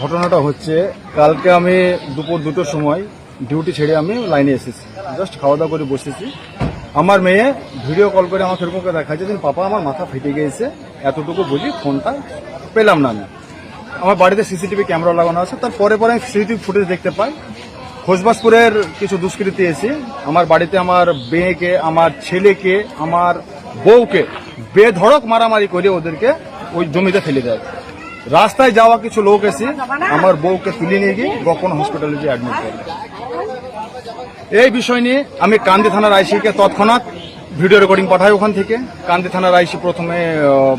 ঘটনাটা হচ্ছে, কালকে আমি দুপুর দুটোর সময় ডিউটি ছেড়ে আমি লাইনে এসেছি। জাস্ট খাওয়া দাওয়া করে বসেছি। আমার মেয়ে ভিডিও কল করে আমাকে এরকম করে দেখাচ্ছে যে, পাপা, আমার মাথা ফেটে গিয়েছে। এতটুকু বুঝি ফোনটা পেলাম না আমি। আমার বাড়িতে সিসিটিভি ক্যামেরা লাগানো আছে। তার পরে পরে আমি সিসিটিভি ফুটেজ দেখতে পাই। খোসবাসপুরের কিছু দুষ্কৃতী এসে আমার বাড়িতে আমার মেয়েকে, আমার ছেলেকে, আমার বউকে বেধড়ক মারামারি করে ওদেরকে ওই জমিতে ফেলে দেয়। রাস্তায় যাওয়া কিছু লোক এসে আমার বউকে তুলে নিয়ে গিয়ে গোপন হসপিটালে গিয়ে অ্যাডমিট করে এই বিষয় নিয়ে আমি কান্দি থানার আইসিকে তৎক্ষণাৎ ভিডিও রেকর্ডিং পাঠাই ওখান থেকে। কান্দি থানার আইসি প্রথমে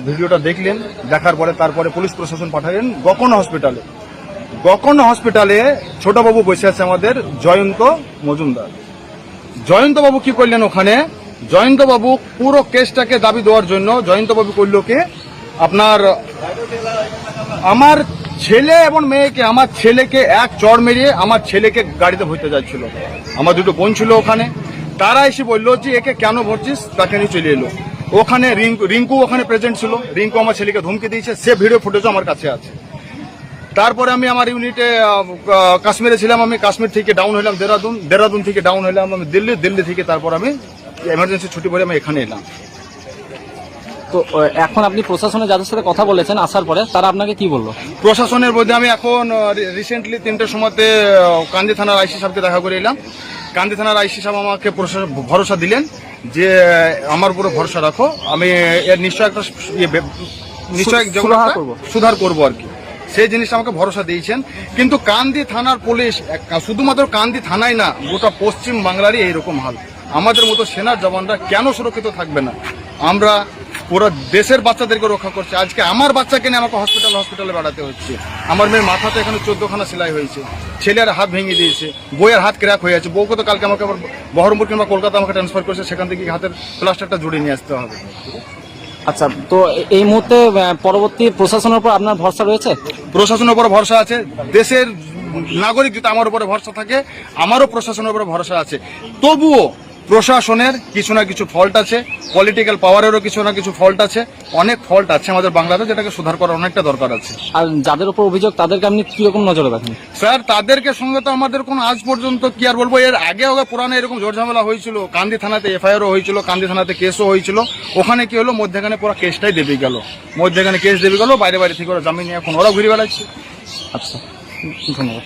ভিডিওটা দেখলেন, দেখার পরে তারপরে পুলিশ প্রশাসন পাঠালেন গকন হসপিটালে গকন হসপিটালে ছোটবাবু বসে আছে আমাদের জয়ন্ত মজুমদার। জয়ন্তবাবু কি করলেন ওখানে? জয়ন্তবাবু পুরো কেসটাকে দাবি দেওয়ার জন্য জয়ন্তবাবু করল কি? আপনার আমার ছেলে এবং মেয়েকে, আমার ছেলেকে এক চড় মেরিয়ে আমার ছেলেকে গাড়িতে ভরতে যাচ্ছিল। আমার দুটো বোন ছিল ওখানে। তারা এসে বলল যে, একে কেন ভরছিস? তাকে নিয়ে চলে এলো। ওখানে রিঙ্কু রিঙ্কু ওখানে প্রেজেন্ট ছিল। রিঙ্কু আমার ছেলেকে ধমকি দিয়েছে। সে ভিডিও ফুটেজও আমার কাছে আছে। তারপরে আমি আমার ইউনিটে কাশ্মীরে ছিলাম আমি। কাশ্মীর থেকে ডাউন হলাম দেরাদুন। দেরাদুন থেকে ডাউন হলাম আমি দিল্লি। দিল্লি থেকে তারপর আমি এমার্জেন্সি ছুটি পরে আমি এখানে এলাম। তো এখন আপনি প্রশাসনে যাদের সাথে কথা বলেছেন আসার পরে তারা আপনাকে কি বলল? প্রশাসনের মধ্যে আমি এখন রিসেন্টলি তিনটের সময়তে কান্দি থানার আইসি সাহেবকে দেখা করে এলাম। কান্দি থানার আইসি সাহেব আমাকে ভরসা দিলেন যে আমার উপরে ভরসা রাখো। আমি এর নিশ্চয় একটা ইয়ে নিশ্চয়। সুধার করব আর কি। সেই জিনিসটা আমাকে ভরসা দিয়েছেন। কিন্তু কান্দি থানার পুলিশ শুধুমাত্র কান্দি থানায় না গোটা পশ্চিম বাংলারই এইরকম হাল। আমাদের মতো সেনার জওয়ানরা কেন সুরক্ষিত থাকবে না? আমরা পুরো দেশের বাচ্চাদেরকে রক্ষা করছে। আজকে আমার বাচ্চাকে নিয়ে আমাকে হসপিটাল হসপিটালে বেড়াতে হচ্ছে। আমার মেয়ের মাথাতে এখানে চোদ্দখানা সেলাই হয়েছে। ছেলের হাত ভেঙে দিয়েছে বইয়ের হাত ক্র্যাক হয়ে আছে। বউকে তো কালকে আমাকে আবার বহরমপুর কিংবা কলকাতা আমাকে ট্রান্সফার করেছে সেখান থেকে হাতের প্লাস্টারটা জুড়ে নিয়ে আসতে হবে। আচ্ছা তো এই মুহূর্তে পরবর্তী প্রশাসনের উপর আপনার ভরসা রয়েছে? প্রশাসনের উপর ভরসা আছে। দেশের নাগরিক যদি আমার উপরে ভরসা থাকে আমারও প্রশাসনের উপরে ভরসা আছে। তবুও প্রশাসনের কিছু না কিছু ফল্ট আছে পলিটিক্যাল পাওয়ারেরও কিছু না কিছু ফল্ট আছে অনেক ফল্ট আছে আমাদের বাংলাদেশ যেটাকে সুধার করার অনেকটা দরকার আছে। আর যাদের উপর অভিযোগ তাদেরকে আপনি কীরকম নজরে রাখেন স্যার তাদেরকে সঙ্গে তো আমাদের কোনো আজ পর্যন্ত কি আর বলব এর আগে আগে পুরানো এরকম ঝামেলা হয়েছিল কান্দি থানাতে এফআইআরও হয়েছিল কান্দি থানাতে কেসও হয়েছিল ওখানে কি হলো মধ্যেখানে পুরো কেসটাই দেবে গেল। মধ্যেখানে কেস দেবে গেল বাইরে বাইরে থেকে ওরা জামিন নিয়ে এখন ওরা ঘুরে বেড়াচ্ছে। আচ্ছা ধন্যবাদ।